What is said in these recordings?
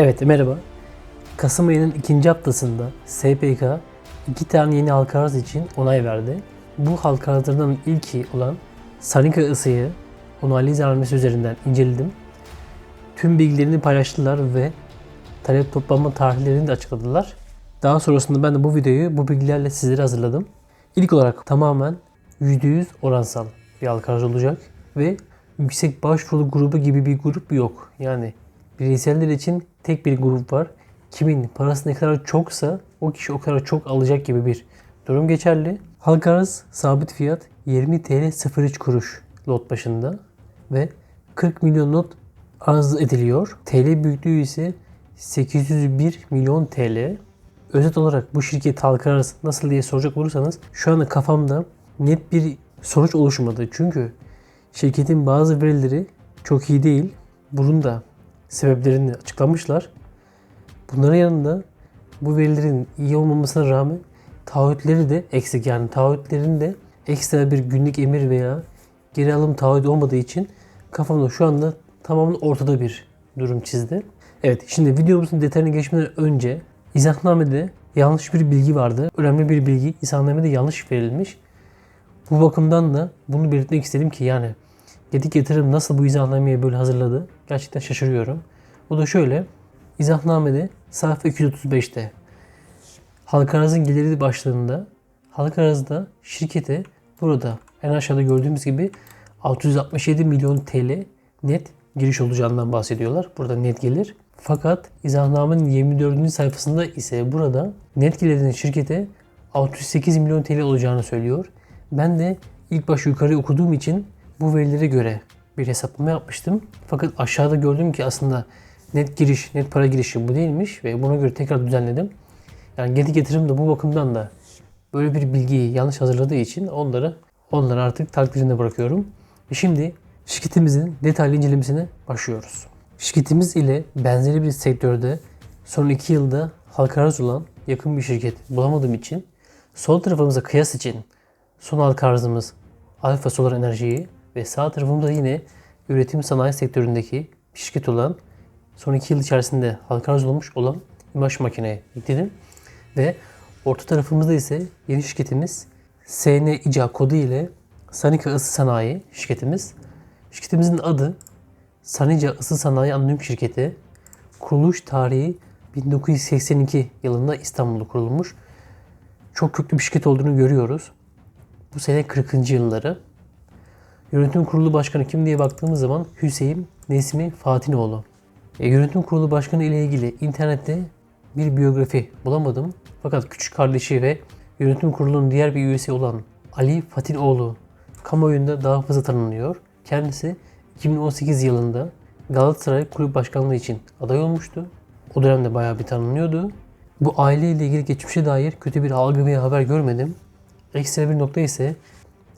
Evet merhaba. Kasım ayının ikinci haftasında SPK iki tane yeni halka arz için onay verdi. Bu halka arzlardan ilki olan Sanika ısıyı onaylı izlenmesi üzerinden inceledim. Tüm bilgilerini paylaştılar ve talep toplanma tarihlerini de açıkladılar. Daha sonrasında ben de bu videoyu bu bilgilerle sizlere hazırladım. İlk olarak tamamen %100 oransal bir halka arz olacak ve yüksek başvuru grubu gibi bir grup yok. Yani bireyseller için tek bir grup var. Kimin parası ne kadar çoksa o kişi o kadar çok alacak gibi bir durum geçerli. Halka arz sabit fiyat 20 TL 03 kuruş lot başında ve 40 milyon not arz ediliyor. TL büyüklüğü ise 801 milyon TL. Özet olarak bu şirket halka arz nasıl diye soracak olursanız şu anda kafamda net bir sonuç oluşmadı. Çünkü şirketin bazı verileri çok iyi değil. Bunun da sebeplerini açıklamışlar. Bunların yanında bu verilerin iyi olmamasına rağmen taahhütleri de eksik. Yani taahhütlerin de ekstra bir günlük emir veya geri alım taahhütü olmadığı için kafamda şu anda tamamen ortada bir durum çizdi. Evet şimdi videomuzun detayına geçmeden önce izahnamede yanlış bir bilgi vardı. Önemli bir bilgi izahnamede yanlış verilmiş. Bu bakımdan da bunu belirtmek istedim ki yani Gedik Yatırım nasıl bu izahnameyi böyle hazırladı? Gerçekten şaşırıyorum. Bu da şöyle. İzahnamede sayfa 235'te halka arzın geliri başlığında halka arzda şirkete burada en aşağıda gördüğümüz gibi 667 milyon TL net giriş olacağından bahsediyorlar. Burada net gelir. Fakat izahnamenin 24. sayfasında ise burada net gelirin şirkete 608 milyon TL olacağını söylüyor. Ben de ilk baş yukarı okuduğum için bu verilere göre bir hesaplama yapmıştım. Fakat aşağıda gördüm ki aslında net giriş, net para girişi bu değilmiş ve buna göre tekrar düzenledim. Yani Gedik Yatırım da bu bakımdan da böyle bir bilgiyi yanlış hazırladığı için onları onları artık takdirine bırakıyorum. Ve şimdi şirketimizin detaylı incelemesine başlıyoruz. Şirketimiz ile benzeri bir sektörde son 2 yılda halka arz olan yakın bir şirket bulamadığım için sol tarafımıza kıyas için son halka arzımız Alfa Solar Enerji'yi ve sağ tarafımda yine üretim sanayi sektöründeki şirket olan son 2 yıl içerisinde halka arz olmuş olan imaj makineye yükledim. Ve orta tarafımızda ise yeni şirketimiz SN İCA kodu ile Sanika Isı Sanayi şirketimiz. Şirketimizin adı Sanica Isı Sanayi Anonim Şirketi. Kuruluş tarihi 1982 yılında İstanbul'da kurulmuş. Çok köklü bir şirket olduğunu görüyoruz. Bu sene 40. yılları. Yönetim Kurulu Başkanı kim diye baktığımız zaman Hüseyin Nesmi Fatinoğlu. E, yönetim Kurulu Başkanı ile ilgili internette bir biyografi bulamadım. Fakat küçük kardeşi ve yönetim kurulunun diğer bir üyesi olan Ali Fatinoğlu kamuoyunda daha fazla tanınıyor. Kendisi 2018 yılında Galatasaray Kulüp Başkanlığı için aday olmuştu. O dönemde bayağı bir tanınıyordu. Bu aileyle ilgili geçmişe dair kötü bir algı veya haber görmedim. Ekstra bir nokta ise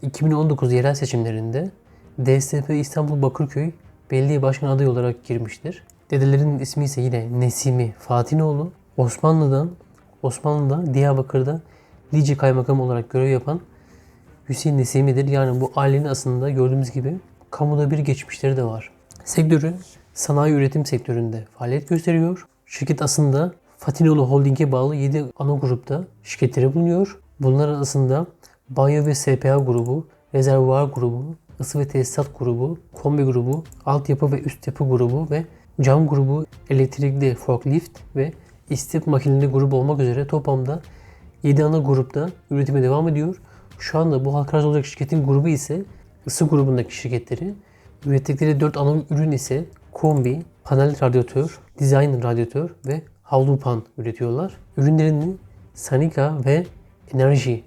2019 yerel seçimlerinde DSP İstanbul Bakırköy belediye başkan adayı olarak girmiştir. Dedelerinin ismi ise yine Nesimi Fatinoğlu. Osmanlı'dan Osmanlı'da Diyarbakır'da Lice Kaymakam olarak görev yapan Hüseyin Nesimi'dir. Yani bu ailenin aslında gördüğümüz gibi kamuda bir geçmişleri de var. Sektörü sanayi üretim sektöründe faaliyet gösteriyor. Şirket aslında Fatinoğlu Holding'e bağlı 7 ana grupta şirketleri bulunuyor. Bunlar arasında banyo ve SPA grubu, rezervuar grubu, ısı ve tesisat grubu, kombi grubu, altyapı ve üst yapı grubu ve cam grubu, elektrikli forklift ve istif makineli grubu olmak üzere toplamda 7 ana grupta üretime devam ediyor. Şu anda bu halka arz olacak şirketin grubu ise ısı grubundaki şirketleri. Ürettikleri 4 ana ürün ise kombi, panel radyatör, design radyatör ve havlu pan üretiyorlar. Ürünlerini Sanika ve Enerji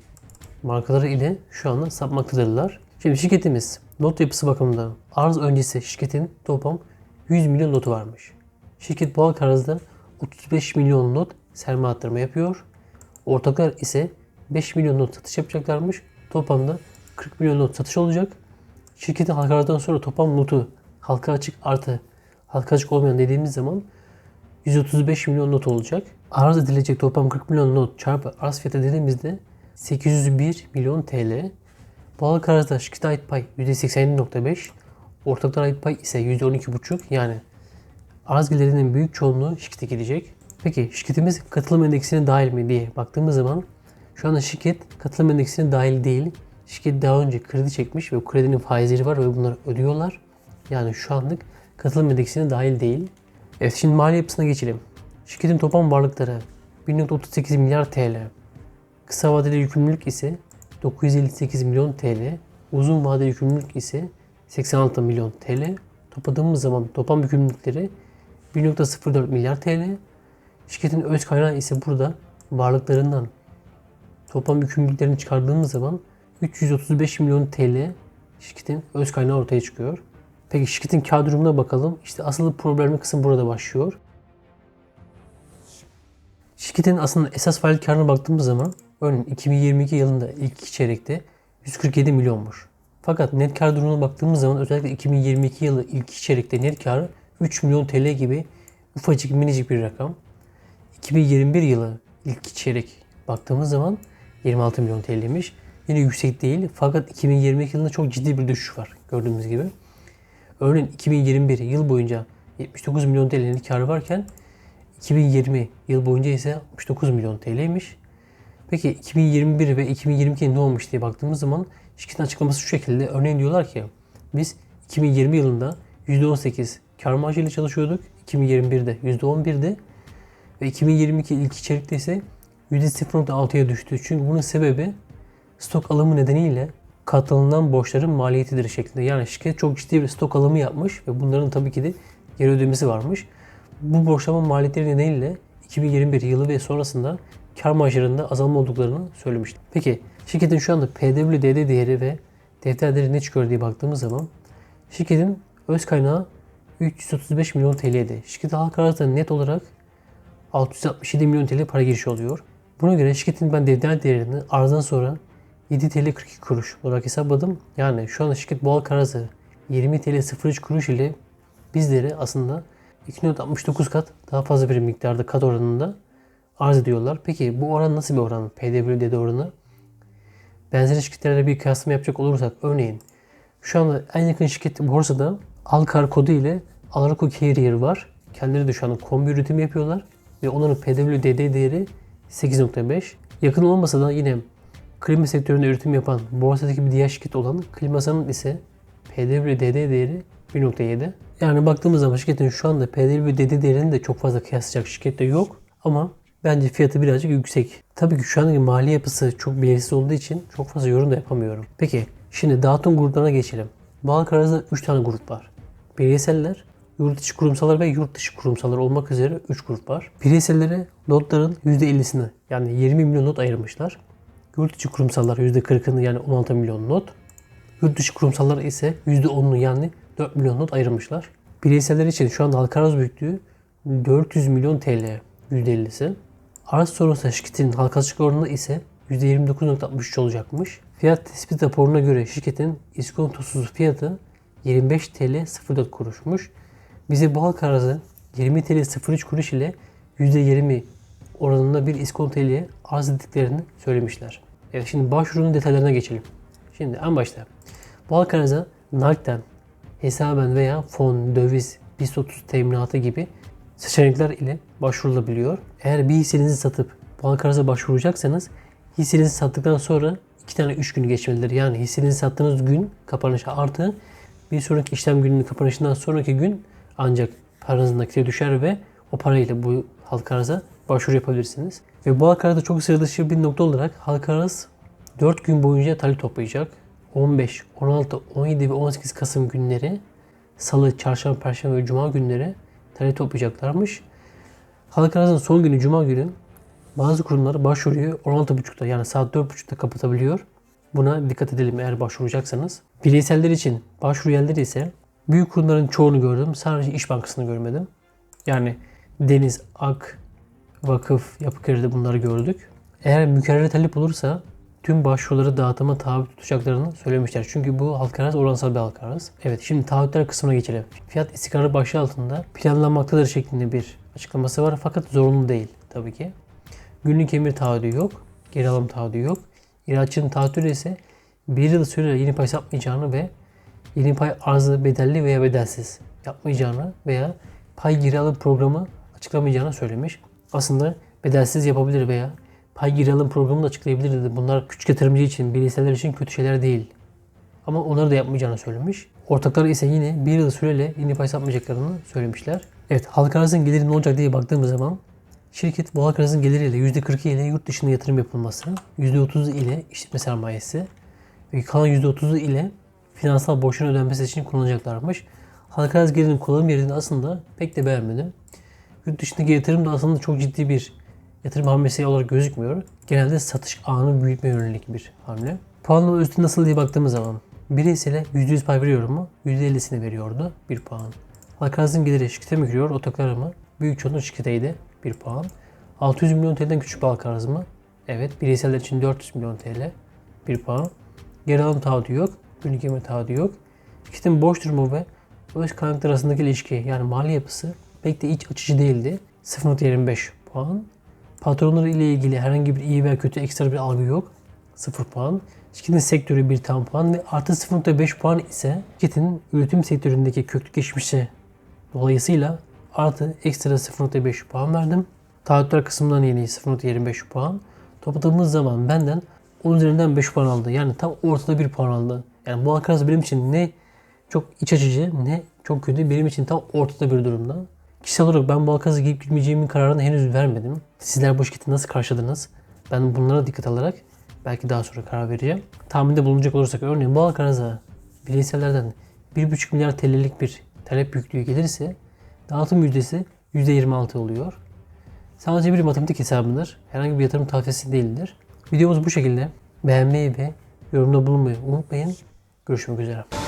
markaları ile şu anda satmaktadırlar. Şimdi şirketimiz not yapısı bakımından arz öncesi şirketin toplam 100 milyon notu varmış. Şirket bu halka arzda 35 milyon not sermaye arttırma yapıyor. Ortaklar ise 5 milyon not satış yapacaklarmış. Toplamda 40 milyon not satış olacak. Şirketin halka arzdan sonra toplam notu halka açık artı halka açık olmayan dediğimiz zaman 135 milyon not olacak. Arz edilecek toplam 40 milyon not çarpı arz fiyatı dediğimizde 801 milyon TL. Bu halka arzda şirkete ait pay %87.5. Ortaklara ait pay ise %12.5 yani arz gelirinin büyük çoğunluğu şirkete gidecek. Peki şirketimiz katılım endeksine dahil mi diye baktığımız zaman şu anda şirket katılım endeksine dahil değil. Şirket daha önce kredi çekmiş ve kredinin faizleri var ve bunları ödüyorlar. Yani şu anlık katılım endeksine dahil değil. Evet şimdi mali yapısına geçelim. Şirketin toplam varlıkları 1.38 milyar TL. Kısa vadeli yükümlülük ise 958 milyon TL. Uzun vadeli yükümlülük ise 86 milyon TL. Topladığımız zaman toplam yükümlülükleri 1.04 milyar TL. Şirketin öz kaynağı ise burada varlıklarından toplam yükümlülüklerini çıkardığımız zaman 335 milyon TL şirketin öz kaynağı ortaya çıkıyor. Peki şirketin kağıt durumuna bakalım. İşte asıl problemli kısım burada başlıyor. Şirketin aslında esas faaliyet karına baktığımız zaman örneğin 2022 yılında ilk çeyrekte 147 milyonmuş. Fakat net kar durumuna baktığımız zaman özellikle 2022 yılı ilk çeyrekte net karı 3 milyon TL gibi ufacık minicik bir rakam. 2021 yılı ilk çeyrek baktığımız zaman 26 milyon TL'ymiş. Yine yüksek değil fakat 2022 yılında çok ciddi bir düşüş var gördüğümüz gibi. Örneğin 2021 yıl boyunca 79 milyon TL'nin karı varken 2020 yıl boyunca ise 69 milyon TL'ymiş. Peki 2021 ve 2022 ne olmuş diye baktığımız zaman şirketin açıklaması şu şekilde. Örneğin diyorlar ki biz 2020 yılında %18 kar marjıyla çalışıyorduk. 2021'de %11'di. Ve 2022 ilk çeyrekte ise %0.6'ya düştü. Çünkü bunun sebebi stok alımı nedeniyle katlanılan borçların maliyetidir şeklinde. Yani şirket çok ciddi bir stok alımı yapmış ve bunların tabii ki de geri ödemesi varmış. Bu borçlama maliyetleri nedeniyle 2021 yılı ve sonrasında kar marjlarında azalma olduklarını söylemişti. Peki şirketin şu anda PWDD değeri ve defter değeri ne çıkıyor diye baktığımız zaman şirketin öz kaynağı 335 milyon TL'ydi. Şirket halka arzda net olarak 667 milyon TL para girişi oluyor. Buna göre şirketin ben defter değerini arzdan sonra 7 TL 42 kuruş olarak hesapladım. Yani şu anda şirket bu halka arzı 20 TL 03 kuruş ile bizlere aslında 2.69 kat daha fazla bir miktarda kat oranında arz ediyorlar. Peki bu oran nasıl bir oran? PWD oranı. Benzer şirketlerle bir kıyaslama yapacak olursak örneğin şu anda en yakın şirket borsada Alkar kodu ile Alarko Carrier var. Kendileri de şu anda kombi üretimi yapıyorlar ve onların PWDD değeri 8.5. Yakın olmasa da yine klima sektöründe üretim yapan borsadaki bir diğer şirket olan Klimasan'ın ise PWDD değeri 1.7. Yani baktığımız zaman şirketin şu anda PWDD değerini de çok fazla kıyaslayacak şirket de yok. Ama bence fiyatı birazcık yüksek. Tabii ki şu andaki mali yapısı çok belirsiz olduğu için çok fazla yorum da yapamıyorum. Peki şimdi dağıtım gruplarına geçelim. Banka arasında 3 tane grup var. Bireyseller, yurt içi kurumsallar ve yurt dışı kurumsallar olmak üzere 3 grup var. Bireysellere notların %50'sini yani 20 milyon not ayırmışlar. Yurt içi kurumsallar %40'ını yani 16 milyon not. Yurt dışı kurumsallar ise %10'unu yani 4 milyon not ayırmışlar. Bireyseller için şu anda halka büyüklüğü 400 milyon TL %50'si. Arz sonrası şirketin halka açık oranı ise %29.63 olacakmış. Fiyat tespit raporuna göre şirketin iskontosuz fiyatı 25 TL 04 kuruşmuş. Bize bu halka arzı 20 TL 03 kuruş ile %20 oranında bir iskonto ile arz ettiklerini söylemişler. Evet şimdi başvurunun detaylarına geçelim. Şimdi en başta bu halka arzı nakden, hesaben veya fon, döviz, BIST 30 teminatı gibi seçenekler ile başvurulabiliyor. Eğer bir hissenizi satıp banka arıza başvuracaksanız hissenizi sattıktan sonra 2 tane 3 günü geçmelidir. Yani hissenizi sattığınız gün kapanışa artı bir sonraki işlem gününün kapanışından sonraki gün ancak paranız nakite düşer ve o parayla bu halka arıza başvuru yapabilirsiniz. Ve bu halka arıza çok sıra dışı bir nokta olarak halka arız 4 gün boyunca talep toplayacak. 15, 16, 17 ve 18 Kasım günleri Salı, Çarşamba, Perşembe ve Cuma günleri talep toplayacaklarmış. Halk arzının son günü Cuma günü bazı kurumlar başvuruyu 16.30'da yani saat 4.30'da kapatabiliyor. Buna dikkat edelim eğer başvuracaksanız. Bireyseller için başvuru yerleri ise büyük kurumların çoğunu gördüm. Sadece İş Bankası'nı görmedim. Yani Deniz, Ak, Vakıf, Yapı Kredi bunları gördük. Eğer mükerrer talep olursa tüm başvuruları dağıtıma tabi tutacaklarını söylemişler. Çünkü bu halka arz oransal bir halka arz. Evet şimdi taahhütler kısmına geçelim. Fiyat istikrarı başlığı altında planlanmaktadır şeklinde bir açıklaması var fakat zorunlu değil tabii ki. Günlük emir taahhüdü yok. Geri alım taahhüdü yok. İhracatçının taahhüdü ise bir yıl süreyle yeni pay satmayacağını ve yeni pay arzı bedelli veya bedelsiz yapmayacağını veya pay geri alım programı açıklamayacağını söylemiş. Aslında bedelsiz yapabilir veya pay geri alım programını da açıklayabilir dedi. Bunlar küçük yatırımcı için, bireyseller için kötü şeyler değil. Ama onları da yapmayacağını söylemiş. Ortaklar ise yine bir yıl süreyle yeni pay satmayacaklarını söylemişler. Evet halka arzın geliri ne olacak diye baktığımız zaman şirket bu halka arzın geliriyle %42 ile yurt dışında yatırım yapılması, %30 ile işletme sermayesi ve kalan %30'u ile finansal borçların ödenmesi için kullanacaklarmış. Halka arz gelirinin kullanım yerini aslında pek de beğenmedim. Yurt dışındaki yatırım da aslında çok ciddi bir yatırım hamlesi olarak gözükmüyor. Genelde satış ağını büyütme yönelik bir hamle. Puanlama üstü nasıl diye baktığımız zaman bireysele %100 pay veriyor mu? %50'sini veriyordu. 1 puan. Halka arzın geliri şirkete mi giriyor? Otokarı mı? Büyük çoğunluğu şirketeydi. 1 puan. 600 milyon TL'den küçük arz mı? Evet. Bireyseller için 400 milyon TL. 1 puan. Geri alım taahhüdü yok. Günlük yeme taahhüdü yok. Şirketin borç durumu ve öz kaynaklar arasındaki ilişki yani mali yapısı pek de iç açıcı değildi. 0.25 puan. Patronları ile ilgili herhangi bir iyi veya kötü ekstra bir algı yok. 0 puan. Şirketin sektörü 1 tam puan ve artı 0.5 puan ise şirketin üretim sektöründeki köklü geçmişi dolayısıyla artı ekstra 0.5 puan verdim. Taahhütler kısmından yine 0.25 puan. Topladığımız zaman benden 10 üzerinden 5 puan aldı. Yani tam ortada bir puan aldı. Yani bu arkadaş benim için ne çok iç açıcı ne çok kötü benim için tam ortada bir durumda. Kişisel olarak ben bu alkazı giyip gitmeyeceğimin kararını henüz vermedim. Sizler bu şirketi nasıl karşıladınız? Ben bunlara dikkat alarak belki daha sonra karar vereceğim. Tahminde bulunacak olursak örneğin bu alkaraza bireysellerden 1,5 milyar TL'lik bir talep büyüklüğü gelirse dağıtım yüzdesi %26 oluyor. Sadece bir matematik hesabıdır. Herhangi bir yatırım tavsiyesi değildir. Videomuz bu şekilde. Beğenmeyi ve yorumda bulunmayı unutmayın. Görüşmek üzere.